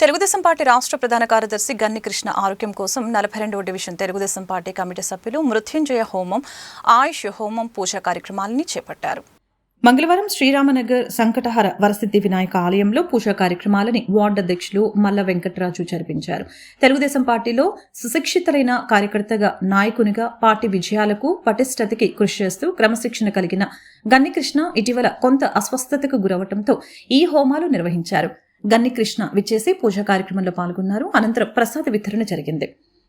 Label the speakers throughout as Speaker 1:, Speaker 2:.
Speaker 1: Telugu Desam party రాష్ట్ర ప్రధాన కార్యదర్శి గన్ని కృష్ణ ఆరోగ్యం కోసం నలభై రెండవ డివిజన్ తెలుగుదేశం పార్టీ కమిటీ సభ్యులు మృత్యుంజయ హోమం ఆయుష్ హోమం పూజా కార్యక్రమాలని చేపట్టారు.
Speaker 2: మంగళవారం శ్రీరామనగర్ సంకటహర వరసిద్ధి వినాయక ఆలయంలో పూజా కార్యక్రమాలని వార్డు అధ్యక్షులు మల్ల వెంకటరాజు జరిపించారు. తెలుగుదేశం పార్టీలో సుశిక్షితులైన కార్యకర్తగా నాయకునిగా పార్టీ విజయాలకు పటిష్టతకి కృషి చేస్తూ క్రమశిక్షణ కలిగిన గన్నికృష్ణ ఇటీవల కొంత అస్వస్థతకు గురవటంతో ఈ హోమాలు నిర్వహించారు. గన్ని కృష్ణ విచ్చేసి పూజా కార్యక్రమంలో పాల్గొన్నారు. అనంతరం ప్రసాద వితరణ జరిగింది.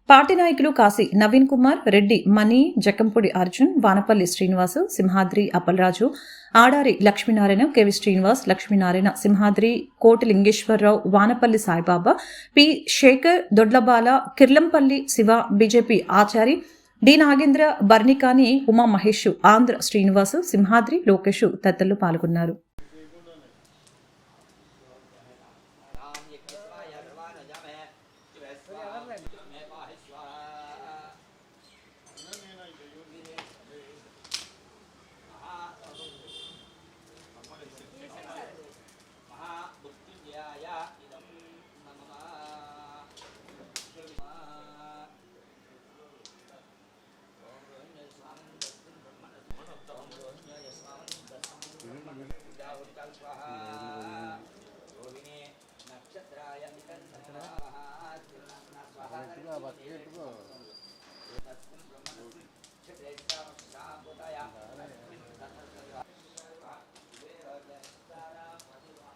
Speaker 2: పార్టీ నాయకులు Kashi Naveen Kumar Reddy Mani Jakkampudi Arjun Vanapalli Srinivasu Simhadri Appalaraju Adari Lakshminarayana KV Srinivas Lakshminarayana Simhadri Koti Lingeswara Rao Vanapalli Saibaba P Sekhar Dodlabala Kirlampalli Siva BJP Achari D Nagendra Barnikani Uma Mahesh Andhra Srinivasu Simhadri Lokesh తదితరులు పాల్గొన్నారు.
Speaker 3: 家们，一百四呀，家，一百八还行啊。basket.